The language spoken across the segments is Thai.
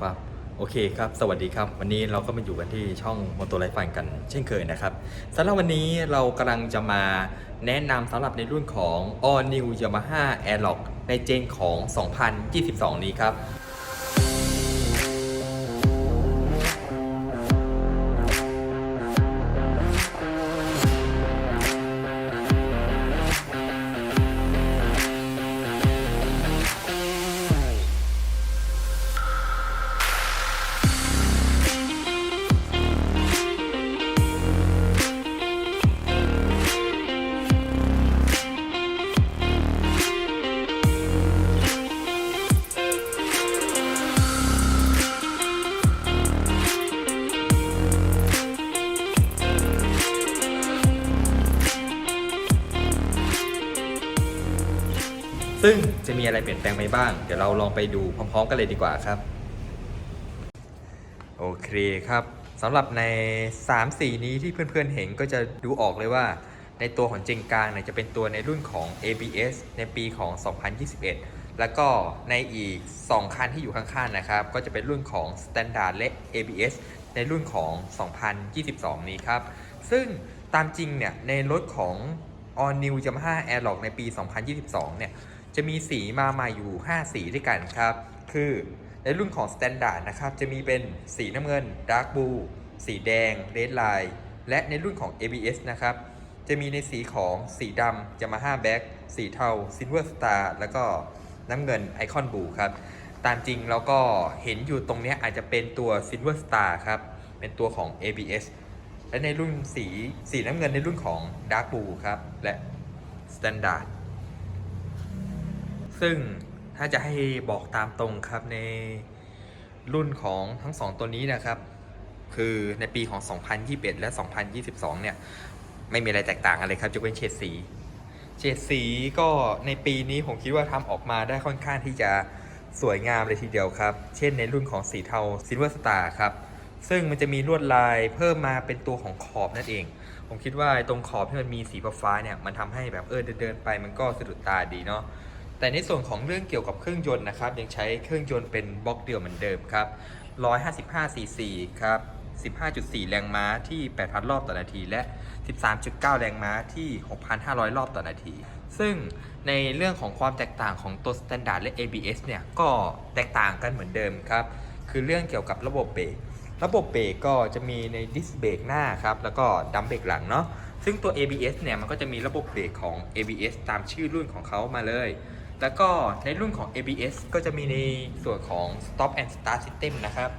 ครับโอเคครับ สวัสดีครับ วันนี้เราก็มาอยู่กันที่ช่องมอเตอร์ไลฟ์ฟันกันเช่นเคยนะครับสำหรับวันนี้เรากำลังจะมาแนะนำสำหรับในรุ่นของ All New Yamaha Airlock ในเจนของ 2022 นี้ครับ ซึ่งจะมีอะไรเปลี่ยนแปลงไปบ้าง เดี๋ยวเราลองไปดูพร้อมๆ กันเลยดีกว่าครับ โอเคครับสำหรับใน 3 สีนี้ที่เพื่อนๆเห็นก็จะดูออกเลยว่า ในตัวของเจงกลางเนี่ยจะเป็นตัวในรุ่นของ ABS ในปีของ 2021 แล้วก็ในอีก 2 คันที่อยู่ข้างๆนะครับ ก็จะเป็นรุ่นของ Standard และ ABS ในรุ่นของ 2022 นี้ครับ ซึ่งตามจริงเนี่ยในรถของ All New Yamaha Airlock ในปี 2022 เนี่ย จะมีสีมาใหม่อยู่ 5 สีด้วยกันครับ คือในรุ่นของ Standard นะครับ จะมีเป็นสีน้ำเงิน Dark Blue สีแดง Red Line และในรุ่นของ ABS นะครับ จะมีในสีของสีดำ Yamaha Black สีเทา Silver Star แล้วก็น้ำเงิน Icon Blue ครับ ตามจริงแล้วก็เห็นอยู่ตรงนี้อาจจะเป็นตัว Silver Star ครับ เป็นตัวของ ABS และในรุ่นสีสีน้ำเงินในรุ่นของ Dark Blue ครับ และ Standard ซึ่งถ้าจะให้บอกตามตรงครับในรุ่นของทั้งสองตัวนี้นะครับ คือในปีของ 2021 และ 2022 เนี่ย ไม่มีอะไรแตกต่างอะไรครับจะเป็นเฉดสี เฉดสีก็ในปีนี้ผมคิดว่าทำออกมาได้ค่อนข้างที่จะสวยงามเลยทีเดียวครับ เช่นในรุ่นของสีเทา Silver Star ครับ ซึ่งมันจะมีลวดลายเพิ่มมาเป็นตัวของขอบนั่นเอง ผมคิดว่าตรงขอบที่มันมีสีฟ้าเนี่ย มันทำให้แบบเออเดินๆไปมันก็สะดุดตาดีเนาะ แต่ในส่วนของเรื่องเกี่ยวกับเครื่องยนต์นะครับ ยังใช้เครื่องยนต์เป็นบล็อกเดียวเหมือนเดิมครับ 155 cc ครับ 15.4 แรงม้าที่ 8,000 รอบต่อนาที และ 13.9 แรงม้าที่ 6,500 รอบต่อนาที ซึ่งในเรื่องของความแตกต่างของตัว Standard และ ABS เนี่ย ก็แตกต่างกันเหมือนเดิมครับ คือเรื่องเกี่ยวกับระบบเบรก ระบบเบรกก็จะมีในดิสเบรกหน้าครับ แล้วก็ดัมเบรกหลังเนาะ ซึ่งตัว ABS เนี่ย มันก็จะมีระบบเบรกของ ABS ตามชื่อรุ่นของเขามาเลย แล้วก็ในรุ่นของ ABS ก็จะมีในส่วนของ Stop and Start System นะครับ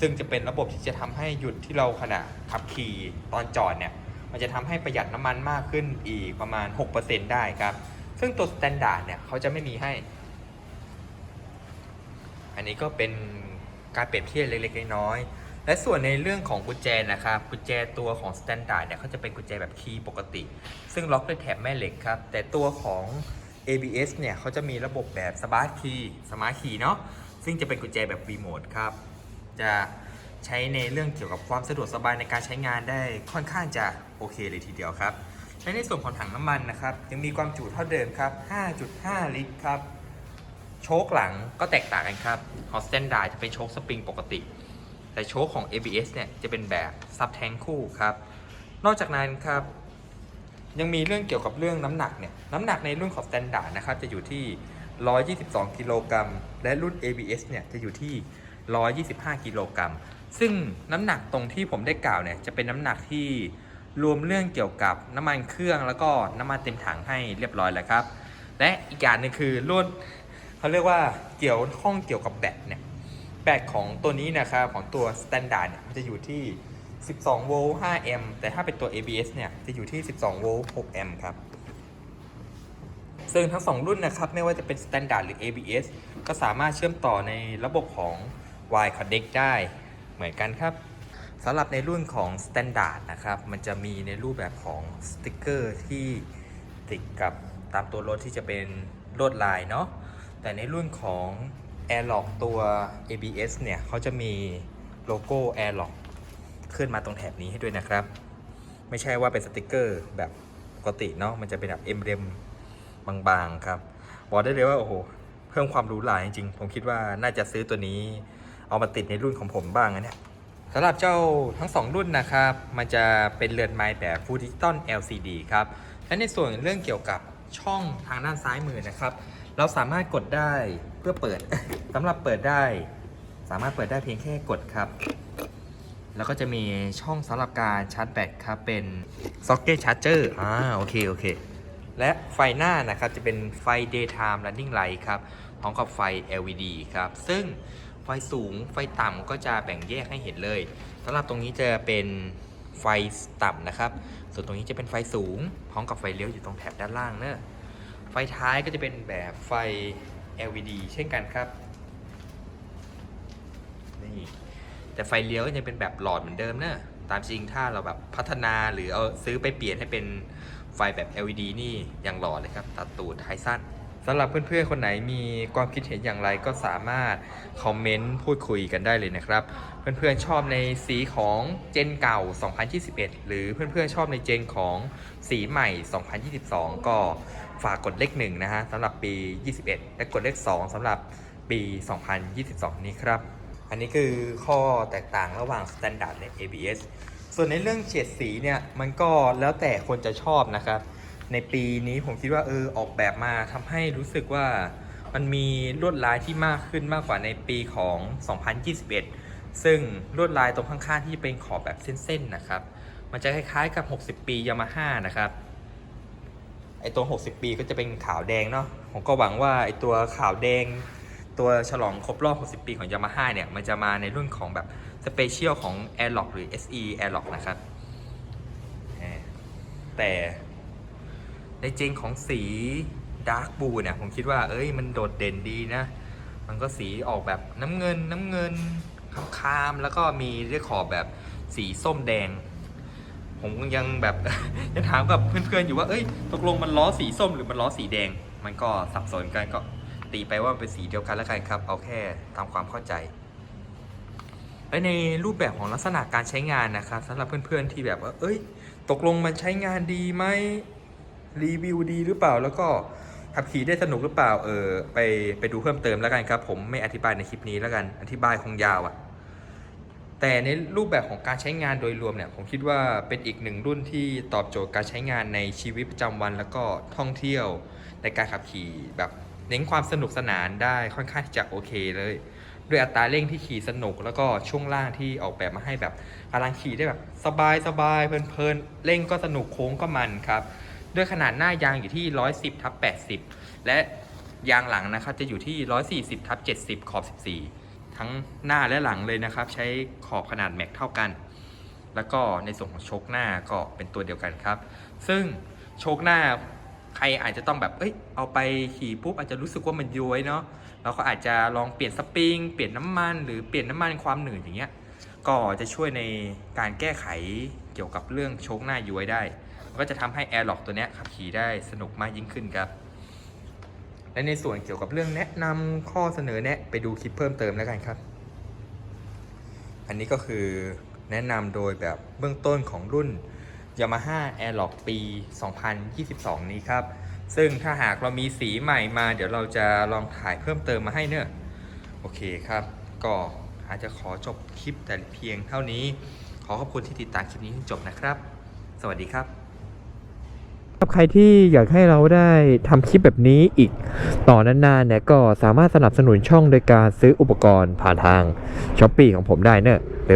ซึ่งจะเป็นระบบที่จะทำให้หยุดที่เราขณะขับขี่ตอนจอดเนี่ย มันจะทำให้ประหยัดน้ำมันมากขึ้นอีกประมาณ 6%ได้ครับ ซึ่งตัว Standard เนี่ยเขาจะไม่มีให้ อันนี้ก็เป็นการเปรียบเทียบเล็กๆน้อยๆ และส่วนในเรื่องของกุญแจนะครับ กุญแจตัวของ Standard เนี่ยเขาจะเป็นกุญแจแบบคีย์ปกติ ซึ่งล็อกด้วยแถบแม่เหล็กครับ แต่ตัวของ ABS เนี่ยเขาจะมีระบบแบบ Smart Key Smart Key เนาะซึ่งจะเป็นกุญแจแบบรีโมทครับ จะใช้ในเรื่องเกี่ยวกับความสะดวกสบายในการใช้งานได้ค่อนข้างจะโอเคเลยทีเดียวครับและในส่วนของถังน้ำมันนะครับยังมีความจุเท่าเดิมครับ 5.5 ลิตรครับ โชคหลังก็แตกต่างกันครับของ Standard จะเป็นโชคสปริงปกติ แต่โชคของ ABS เนี่ยจะเป็นแบบซับแทงคู่ครับ นอกจากนั้นครับ ยังมีเรื่องเกี่ยวกับเรื่องน้ำหนักเนี่ยน้ำหนักในรุ่นของ Standard นะครับจะอยู่ที่ 122 กิโลกรัม และรุ่น ABS เนี่ยจะอยู่ที่ 125 กิโลกรัม ซึ่งน้ำหนักตรงที่ผมได้กล่าวเนี่ยจะเป็นน้ำหนักที่รวมเรื่องเกี่ยวกับน้ำมันเครื่องแล้วก็น้ำมันเต็มถังให้เรียบร้อยแล้วครับ และอีกอย่างนึงคือรุ่นเขาเรียกว่าเกี่ยวข้องเกี่ยวกับแบตเนี่ยแบตของตัวนี้นะครับของตัว Standard เนี่ยมันจะอยู่ที่ 12 โวลต์5แอมป์แต่ถ้าเป็นตัว ABS เนี่ย จะอยู่ที่ 12 โวลต์6แอมป์ครับ ซึ่งทั้ง 2 รุ่นนะครับ ไม่ว่าจะเป็น Standard หรือ ABS ก็สามารถเชื่อมต่อในระบบของ Y Connect ได้เหมือนกันครับสำหรับในรุ่นของ Standard นะครับ มันจะมีในรูปแบบของสติกเกอร์ที่ติดกับตามตัวรถที่จะเป็นลวดลายเนาะแต่ในรุ่นของ Airlock ตัว ABS เนี่ยเขาจะมีโลโก้ Airlock ขึ้นมาตรงแถบนี้ให้ด้วยนะครับ ไม่ใช่ว่าเป็นสติกเกอร์แบบปกติเนาะมันจะเป็นแบบเอ็มเรมบางๆครับบอกได้เลยว่าโอ้โหเพิ่มความหรูหราจริงๆผมคิดว่าน่าจะซื้อตัวนี้ เอามาติดในรุ่นของผมบ้างนะเนี่ยสำหรับเจ้าทั้งสองรุ่นนะครับ มันจะเป็นเรือนไม้แบบ Full Digital LCD ครับ และในส่วนเรื่องเกี่ยวกับช่องทางด้านซ้ายมือนะครับ เราสามารถกดได้เพื่อเปิดสำหรับเปิดได้ สามารถเปิดได้เพียงแค่กดครับ แล้วก็จะมีช่องสำหรับการชาร์จแบตครับ เป็น Socket Charger อ่าโอเค โอเค และไฟหน้านะครับ จะเป็นไฟ daytime running light ครับ พร้อมกับไฟ LED ครับ ซึ่งไฟสูงไฟต่ำก็จะแบ่งแยกให้เห็นเลยสำหรับตรงนี้จะเป็นไฟต่ำนะครับ ส่วนตรงนี้จะเป็นไฟสูง พร้อมกับไฟเลี้ยวอยู่ตรงแถบด้านล่างเนอะไฟท้ายก็จะเป็นแบบไฟ LED เช่นกันครับ นี่ แต่ไฟเลี้ยวก็ยังเป็นแบบหลอดเหมือนเดิมเนอะตามจริงถ้าเราแบบพัฒนาหรือเอาซื้อไปเปลี่ยนให้เป็นไฟแบบ LED นี่ยังหล่อเลยครับ ตัดตูดท้ายสั้นสำหรับเพื่อนๆ คนไหนมีความคิดเห็นอย่างไรก็สามารถคอมเมนต์พูดคุยกันได้เลยนะครับ เพื่อนๆ ชอบในสีของเจนเก่า 2021 หรือเพื่อนๆ ชอบในเจนของสีใหม่ 2022 ก็ฝากกดเลขหนึ่งนะฮะสำหรับปี 21 และกดเลข 2สำหรับปี 2022 นี้ครับ อันนี้คือข้อแตกต่างระหว่าง Standard และ ABS ส่วนในเรื่องเฉดสีเนี่ยมันก็แล้วแต่คนจะชอบนะครับ ในปีนี้ผมคิดว่าเออออกแบบมาทำให้รู้สึกว่ามันมีลวดลายที่มากขึ้นมากกว่าในปีของ 2021 ซึ่งลวดลายตรงข้างๆที่เป็นขอบแบบเส้นๆนะครับ มันจะคล้ายๆกับ 60 ปียามาฮ่านะครับ ไอตัว 60 ปีก็จะเป็นขาวแดงเนาะ ผมก็หวังว่าไอตัวขาวแดง ตัวฉลองครบรอบ 60 ปีของ Yamaha เนี่ย มันจะมาในรุ่นของแบบสเปเชียลของ Airlock หรือ SE Airlock นะครับ แต่ในเจนของสี Dark Blue เนี่ย ผมคิดว่า เอ้ย มันโดดเด่นดีนะ มันก็สีออกแบบน้ำเงินน้ำเงินคามแล้วก็มีด้วยขอบแบบสีส้มแดง ผมยังแบบยังถามกับเพื่อนๆอยู่ว่า เอ้ย ตกลงมันล้อสีส้มหรือมันล้อสีแดง มันก็สับสนกันก็ ตีไปว่าเป็นสีเดียวกันแล้วกันครับ เอาแค่ตามความเข้าใจ และในรูปแบบของลักษณะการใช้งานนะครับสำหรับเพื่อนๆที่แบบว่าเอ้ย ตกลงมันใช้งานดีไหมรีวิวดีหรือเปล่าแล้วก็ขับขี่ได้สนุกหรือเปล่าเออไปไปดูเพิ่มเติมแล้วกันครับ ผมไม่อธิบายในคลิปนี้แล้วกันอธิบายคงยาวอะ่ะ แต่ในรูปแบบของการใช้งานโดยรวมเนี่ย ผมคิดว่าเป็นอีกหนึ่งรุ่นที่ตอบโจทย์การใช้งานในชีวิตประจำวัน แล้วก็ท่องเที่ยวในการขับขี่แบบ เน้นความสนุกสนานได้ค่อนข้างที่จะโอเคเลย ด้วยอัตราเร่งที่ขี่สนุกแล้วก็ช่วงล่างที่ออกแบบมาให้แบบกำลังขี่ได้แบบสบายสบายเพลินๆเร่งก็สนุกโค้งก็มันครับด้วยขนาดหน้ายางอยู่ที่ 110ทับ80 และยางหลังนะครับจะอยู่ที่ 140ทับ70 ขอบ 14 ทั้งหน้าและหลังเลยนะครับ ใช้ขอบขนาดแม็กเท่ากัน แล้วก็ในส่วนของโชคหน้าก็เป็นตัวเดียวกันครับ ซึ่งโชคหน้า ใครอาจจะต้องแบบ เอ้ย เอาไปขี่ปุ๊บอาจจะรู้สึกว่ามันย้วยเนาะ เราก็อาจจะลองเปลี่ยนสปริง เปลี่ยนน้ำมันหรือเปลี่ยนน้ำมันความหนืดอย่างเงี้ย ก็จะช่วยในการแก้ไขเกี่ยวกับเรื่องโชคหน้าย้วยได้ ก็จะทำให้ Airlock ตัวเนี้ยขับขี่ได้สนุกมากยิ่งขึ้นครับ และในส่วนเกี่ยวกับเรื่องแนะนำข้อเสนอแนะไปดูคลิปเพิ่มเติมแล้วกันครับ อันนี้ก็คือแนะนำโดยแบบเบื้องต้นของรุ่น Yamaha Airlock ปี 2022 นี้ครับ ซึ่งถ้าหากเรามีสีใหม่มา เดี๋ยวเราจะลองถ่ายเพิ่มเติมมาให้เนอะโอเคครับ ก็อาจจะขอจบคลิปแต่เพียงเท่านี้ ขอขอบคุณที่ติดตามคลิปนี้จนจบนะครับ สวัสดีครับครับใครที่อยากให้เราได้ทำคลิปแบบนี้อีกต่อนานๆเนี่ยก็สามารถสนับสนุนช่องโดยการซื้ออุปกรณ์ผ่านทางช้อปปีของผมได้เนอะ